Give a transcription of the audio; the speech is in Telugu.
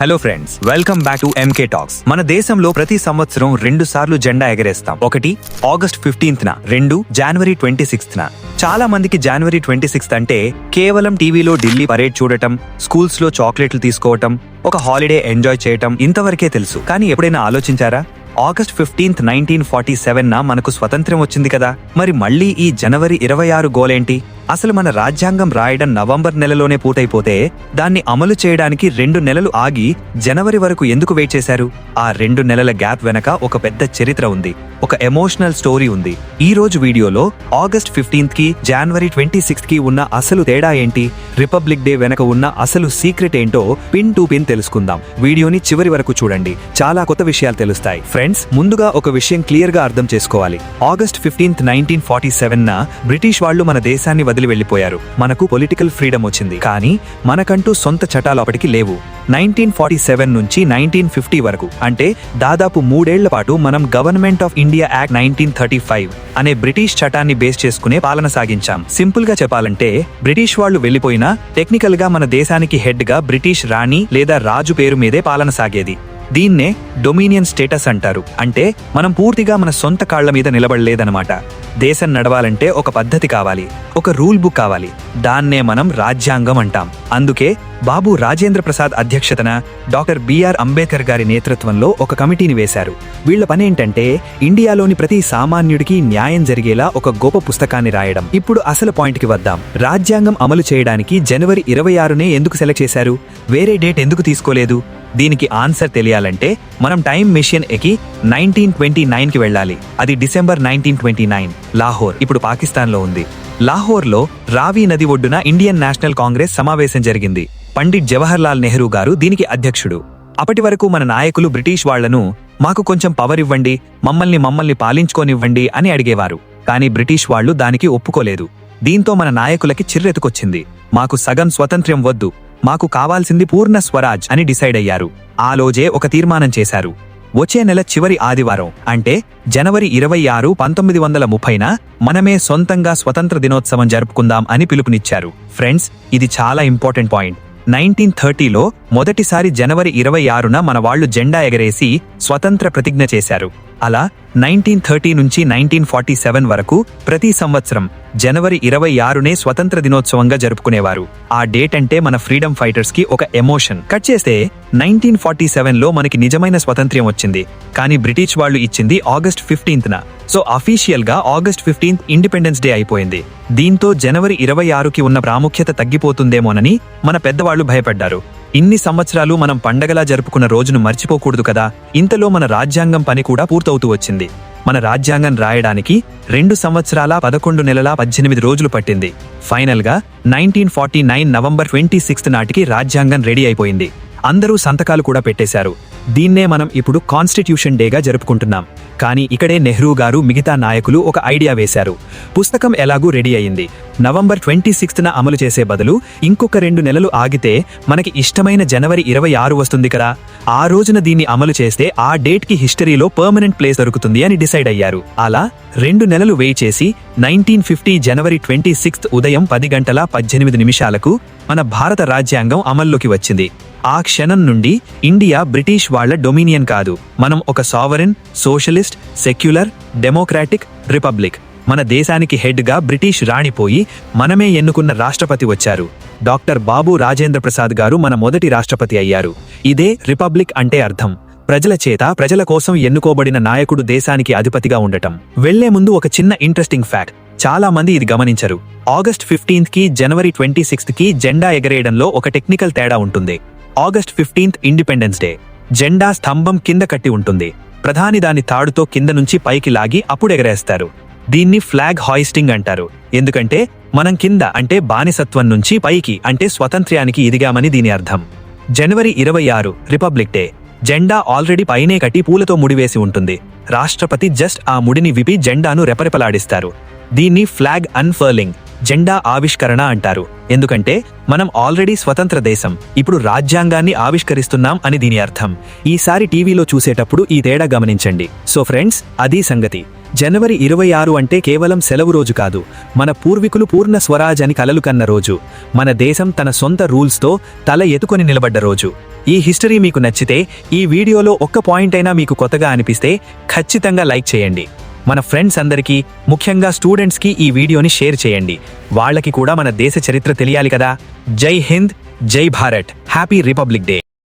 Hello friends welcome back to MK talks మన దేశంలో ప్రతి సంవత్సరం రెండు సార్లు జెండా ఎగరేస్తాం. ఒకటి ఆగస్ట్ ఫిఫ్టీన్త్ న రెండు జనవరి ట్వంటీ సిక్స్త్ న. చాలా మందికి జనవరి ట్వంటీ సిక్స్త్ అంటే కేవలం టీవీలో ఢిల్లీ పరేడ్ చూడటం స్కూల్స్లో చాక్లెట్లు తీసుకోవటం ఒక హాలిడే ఎంజాయ్ చేయటం ఇంతవరకే తెలుసు. కానీ ఎప్పుడైనా ఆలోచించారా? August fifteenth nineteen forty seven మనకు స్వతంత్రం వచ్చింది కదా? మరి మళ్ళీ ఈ జనవరి ఇరవై ఆరు గోలేంటి అసలు మన రాజ్యాంగం రాయడం నవంబర్ నెలలోనే పూర్తయిపోతే దాన్ని అమలు చేయడానికి రెండు నెలలు ఆగి జనవరి వరకు ఎందుకు వెయిట్ చేశారు? ఆ రెండు నెలల గ్యాప్ వెనక ఒక పెద్ద చరిత్ర ఉంది. ఒక ఎమోషనల్ స్టోరీ ఉంది. ఈ రోజు వీడియోలో ఆగస్ట్ ఫిఫ్టీన్త్కి జనవరి ట్వంటీ సిక్స్త్కి ఉన్న అసలు తేడా ఏంటి? రిపబ్లిక్ డే వెనక ఉన్న అసలు సీక్రెట్ ఏంటో పిన్ టు పిన్ తెలుసుకుందాం. వీడియోని చివరి వరకు చూడండి. చాలా కొత్త విషయాలు తెలుస్తాయి. ఫ్రెండ్స్ ముందుగా ఒక విషయం క్లియర్గా అర్థం చేసుకోవాలి. August fifteenth nineteen forty seven British వాళ్ళు మన దేశాన్ని వదిలి వెళ్ళిపోయారు మనకు పొలిటికల్ ఫ్రీడమ్ వచ్చింది. కానీ మనకంటూ సొంత చట్టాలు అప్పటికి లేవు. నైన్టీన్ ఫార్టీ సెవెన్ నుంచి నైన్టీన్ ఫిఫ్టీ వరకు. అంటే దాదాపు మూడేళ్ళ పాటు మనం government of India act nineteen thirty five అనే బ్రిటిష్ చట్టాన్ని బేస్ చేసుకునే పాలన సాగించాం. సింపుల్గా చెప్పాలంటే బ్రిటిష్ వాళ్ళు వెళ్ళిపోయినా టెక్నికల్గా మన దేశానికి హెడ్గా బ్రిటిష్ రాణి లేదా రాజు పేరు మీదే పాలన సాగేది. దీన్నే డొమినియన్ స్టేటస్ అంటారు. అంటే మనం పూర్తిగా మన సొంత కాళ్ళ మీద నిలబడలేదనమాట దేశం నడవాలంటే ఒక పద్ధతి కావాలి. ఒక రూల్ బుక్ కావాలి. దాన్నే మనం రాజ్యాంగం అంటాం. అందుకే బాబు రాజేంద్ర ప్రసాద్ అధ్యక్షతన డాక్టర్ బిఆర్ అంబేద్కర్ గారి నేతృత్వంలో ఒక కమిటీని వేశారు. వీళ్ళ పనేంటంటే ఇండియాలోని ప్రతి సామాన్యుడికి న్యాయం జరిగేలా ఒక గొప్ప పుస్తకాన్ని రాయడం. ఇప్పుడు అసలు పాయింట్కి వద్దాం. రాజ్యాంగం అమలు చేయడానికి జనవరి ఇరవై ఆరునే ఎందుకు సెలెక్ట్ చేశారు? వేరే డేట్ ఎందుకు తీసుకోలేదు? దీనికి ఆన్సర్ తెలియాలంటే మనం టైం మిషన్ ఎక్కి నైన్టీన్ ట్వంటీ నైన్కి వెళ్ళాలి. అది December nineteen twenty nine. Lahore ఇప్పుడు పాకిస్తాన్లో ఉంది. లాహోర్లో రావి నది ఒడ్డున ఇండియన్ నేషనల్ కాంగ్రెస్ సమావేశం జరిగింది. పండిట్ జవహర్లాల్ నెహ్రూ గారు దీనికి అధ్యక్షుడు. అప్పటి వరకు మన నాయకులు బ్రిటిష్ వాళ్ళను మాకు కొంచెం పవర్ ఇవ్వండి మమ్మల్ని మమ్మల్ని పాలించుకోనివ్వండి అని అడిగేవారు. కానీ బ్రిటిష్ వాళ్ళు దానికి ఒప్పుకోలేదు. దీంతో మన నాయకులకి చిర్రెతుకొచ్చింది మాకు సగం స్వతంత్ర్యం వద్దు మాకు కావాల్సింది పూర్ణ స్వరాజ్ అని డిసైడ్ అయ్యారు. ఆలోజే ఒక తీర్మానం చేశారు. వచ్చే నెల చివరి ఆదివారం అంటే జనవరి ఇరవై ఆరు పంతొమ్మిది వందల ముప్పైన మనమే సొంతంగా స్వతంత్ర దినోత్సవం జరుపుకుందాం అని పిలుపునిచ్చారు. ఫ్రెండ్స్ ఇది చాలా ఇంపార్టెంట్ పాయింట్. నైన్టీన్ థర్టీలో మొదటిసారి జనవరి ఇరవై ఆరున మన వాళ్ళు జెండా ఎగరేసి స్వతంత్ర ప్రతిజ్ఞ చేశారు. అలా నైన్టీన్ థర్టీ నుంచి నైన్టీన్ ఫార్టీ సెవెన్ వరకు ప్రతి సంవత్సరం జనవరి ఇరవై ఆరునే స్వతంత్ర దినోత్సవంగా జరుపుకునేవారు. ఆ డేట్ అంటే మన ఫ్రీడమ్ ఫైటర్స్కి ఒక ఎమోషన్. కట్ చేస్తే నైన్టీన్ ఫార్టీ సెవెన్లో మనకి నిజమైన స్వతంత్ర్యం వచ్చింది. కానీ బ్రిటిష్ వాళ్ళు ఇచ్చింది ఆగస్ట్ ఫిఫ్టీన్త్ న సో అఫీషియల్గా ఆగస్ట్ ఫిఫ్టీన్త్ ఇండిపెండెన్స్ డే అయిపోయింది. దీంతో జనవరి ఇరవై ఆరుకి ఉన్న ప్రాముఖ్యత తగ్గిపోతుందేమోనని మన పెద్దవాళ్ళు భయపడ్డారు. ఇన్ని సంవత్సరాలు మనం పండగలా జరుపుకున్న రోజును మర్చిపోకూడదు కదా. ఇంతలో మన రాజ్యాంగం పని కూడా పూర్తవుతూ వచ్చింది. మన రాజ్యాంగం రాయడానికి రెండు సంవత్సరాల పదకొండు నెలల పద్దెనిమిది రోజులు పట్టింది. ఫైనల్గా nineteen forty nine November twenty sixth నాటికి రాజ్యాంగం రెడీ అయిపోయింది. అందరూ సంతకాలు కూడా పెట్టేశారు. దీన్నే మనం ఇప్పుడు కాన్స్టిట్యూషన్ డేగా జరుపుకుంటున్నాం. కానీ ఇక్కడే నెహ్రూ గారు మిగతా నాయకులు ఒక ఐడియా వేశారు. పుస్తకం ఎలాగూ రెడీ అయింది. నవంబర్ ట్వంటీ సిక్స్త్న అమలు చేసే బదులు ఇంకొక రెండు నెలలు ఆగితే మనకి ఇష్టమైన జనవరి ఇరవై ఆరు వస్తుంది కదా. ఆ రోజున దీన్ని అమలు చేస్తే ఆ డేట్కి హిస్టరీలో పర్మనెంట్ ప్లేస్ దొరుకుతుంది అని డిసైడ్ అయ్యారు. అలా రెండు నెలలు వెయిట్ చేసి నైన్టీన్ ఫిఫ్టీ జనవరి ట్వంటీ సిక్స్త్ ఉదయం పది గంటల పద్దెనిమిది నిమిషాలకు మన భారత రాజ్యాంగం అమల్లోకి వచ్చింది. ఆ క్షణం నుండి ఇండియా బ్రిటిష్ వాళ్ళ డొమినియన్ కాదు. మనం ఒక sovereign socialist secular democratic republic. మన దేశానికి హెడ్గా బ్రిటిష్ రాణిపోయి మనమే ఎన్నుకున్న రాష్ట్రపతి వచ్చారు. డాక్టర్ బాబు రాజేంద్ర ప్రసాద్ గారు మన మొదటి రాష్ట్రపతి అయ్యారు. ఇదే రిపబ్లిక్ అంటే అర్థం. ప్రజల చేత ప్రజల కోసం ఎన్నుకోబడిన నాయకుడు దేశానికి అధిపతిగా ఉండటం. వెళ్ళే ముందు ఒక చిన్న ఇంట్రెస్టింగ్ ఫ్యాక్ట్ చాలా మంది ఇది గమనించరు. ఆగస్ట్ ఫిఫ్టీన్త్కి జనవరి ట్వంటీ సిక్స్త్కి జెండా ఎగరేయడంలో ఒక టెక్నికల్ తేడా ఉంటుంది. August fifteenth independence day. జెండా స్తంభం కింద కట్టి ఉంటుంది. ప్రధాని దాని తాడుతో కింద నుంచి పైకి లాగి అప్పుడు ఎగరేస్తారు. దీన్ని ఫ్లాగ్ హాయిస్టింగ్ అంటారు. ఎందుకంటే మనం కింద అంటే బానిసత్వం నుంచి పైకి అంటే స్వతంత్ర్యానికి ఎదిగామని దీని అర్థం. జనవరి ఇరవై ఆరు రిపబ్లిక్ డే. జెండా ఆల్రెడీ పైనే కట్టి పూలతో ముడివేసి ఉంటుంది. రాష్ట్రపతి జస్ట్ ఆ ముడిని విపి జెండాను రెపరెపలాడిస్తారు. దీన్ని ఫ్లాగ్ అన్ఫర్లింగ్. జెండా ఆవిష్కరణ అంటారు. ఎందుకంటే మనం ఆల్రెడీ స్వతంత్ర దేశం. ఇప్పుడు రాజ్యాంగాన్ని ఆవిష్కరిస్తున్నాం అని దీని అర్థం. ఈసారి టీవీలో చూసేటప్పుడు ఈ తేడా గమనించండి. సో ఫ్రెండ్స్ అదీ సంగతి. జనవరి ఇరవై ఆరు అంటే కేవలం సెలవు రోజు కాదు. మన పూర్వీకులు పూర్ణ స్వరాజ్ అని కలలు కన్న రోజు. మన దేశం తన సొంత రూల్స్తో తల ఎత్తుకొని నిలబడ్డ రోజు. ఈ హిస్టరీ మీకు నచ్చితే ఈ వీడియోలో ఒక్క పాయింట్ అయినా మీకు కొత్తగా అనిపిస్తే ఖచ్చితంగా లైక్ చేయండి. మన ఫ్రెండ్స్ అందరికీ ముఖ్యంగా స్టూడెంట్స్కి ఈ వీడియోని షేర్ చేయండి. వాళ్ళకి కూడా మన దేశ చరిత్ర తెలియాలి కదా. జై హింద్ జై భారత్. Happy republic day.